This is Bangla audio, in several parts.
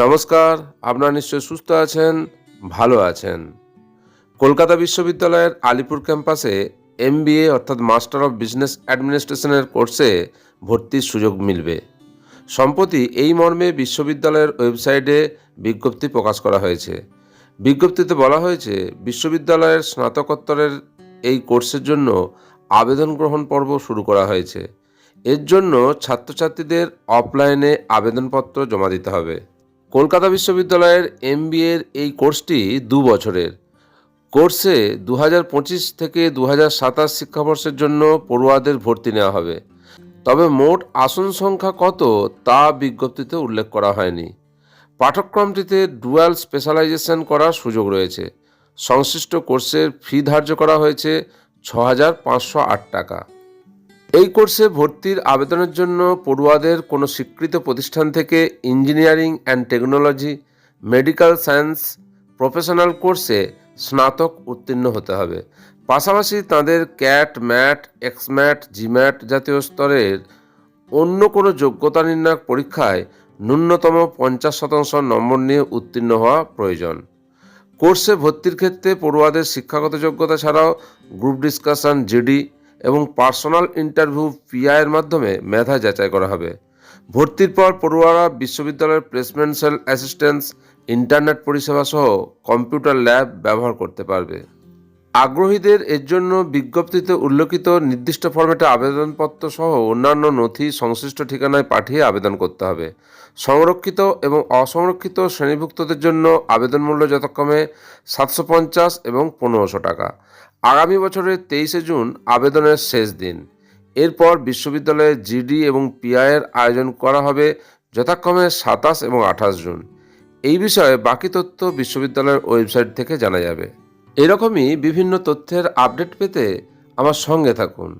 নমস্কার, আপনারা নিশ্চয়ই সুস্থ আছেন, ভালো আছেন। কলকাতা বিশ্ববিদ্যালয়ের আলিপুর ক্যাম্পাসে এমবিএ, অর্থাৎ মাস্টার অফ বিজনেস অ্যাডমিনিস্ট্রেশনের কোর্সে ভর্তির সুযোগ মিলবে। সম্প্রতি এই মর্মে বিশ্ববিদ্যালয়ের ওয়েবসাইটে বিজ্ঞপ্তি প্রকাশ করা হয়েছে। বিজ্ঞপ্তিতে বলা হয়েছে, বিশ্ববিদ্যালয়ের স্নাতকোত্তরের এই কোর্সের জন্য আবেদন গ্রহণ পর্ব শুরু করা হয়েছে। এর জন্য ছাত্রছাত্রীদের অফলাইনে আবেদনপত্র জমা দিতে হবে। কলকাতা বিশ্ববিদ্যালয়ের এমবিএর এই কোর্সটি দু বছরের। কোর্সে দু থেকে দু সাতাশ শিক্ষাবর্ষের জন্য পড়ুয়াদের ভর্তি নেওয়া হবে। তবে মোট আসন সংখ্যা কত তা বিজ্ঞপ্তিতে উল্লেখ করা হয়নি। পাঠ্যক্রমটিতে ডুয়াল স্পেশালাইজেশন করার সুযোগ রয়েছে। সংশ্লিষ্ট কোর্সের ফি ধার্য করা হয়েছে ছ টাকা। এই কোর্সে ভর্তির আবেদনের জন্য পড়ুয়াদের কোনো স্বীকৃত প্রতিষ্ঠান থেকে engineering and technology, medical science, professional কোর্সে স্নাতক উত্তীর্ণ হতে হবে। পাশাপাশি তাদের ক্যাট, ম্যাট, এক্সম্যাট, জিম্যাট জাতীয় স্তরের অন্য কোনো যোগ্যতা নির্ণায়ক পরীক্ষায় ন্যূনতম পঞ্চাশ শতাংশ নম্বর নিয়ে উত্তীর্ণ হওয়া প্রয়োজন। কোর্সে ভর্তির ক্ষেত্রে পড়ুয়াদের শিক্ষাগত যোগ্যতা ছাড়াও গ্রুপ ডিসকাশন, জিডি এবং পার্সোনাল ইন্টারভিউ পিআইয়ের মাধ্যমে মেধা যাচাই করা হবে। ভর্তির পর পড়ুয়ারা বিশ্ববিদ্যালয়ের প্লেসমেন্ট সেল অ্যাসিস্ট্যান্স ইন্টারনেট পরিষেবা সহ কম্পিউটার ল্যাব ব্যবহার করতে পারবে। আগ্রহীদের এর জন্য বিজ্ঞপ্তিতে উল্লেখিত নির্দিষ্ট ফরম্যাটে আবেদনপত্র সহ অন্যান্য নথি সংশ্লিষ্ট ঠিকানায় পাঠিয়ে আবেদন করতে হবে। সংরক্ষিত এবং অসংরক্ষিত শ্রেণীভুক্তদের জন্য আবেদন মূল্য যথাক্রমে সাতশো পঞ্চাশ এবং পনেরোশো টাকা। আগামী বছরের তেইশে জুন আবেদনের শেষ দিন। এরপর বিশ্ববিদ্যালয়ে জিডি এবং পিআইয়ের আয়োজন করা হবে যথাক্রমে সাতাশ এবং আঠাশ জুন। এই বিষয়ে বাকি তথ্য বিশ্ববিদ্যালয়ের ওয়েবসাইট থেকে জানা যাবে। এরকমই বিভিন্ন তথ্যের আপডেট পেতে আমার সঙ্গে থাকুন।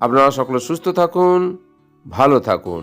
আপনারা সকলে সুস্থ থাকুন, ভালো থাকুন।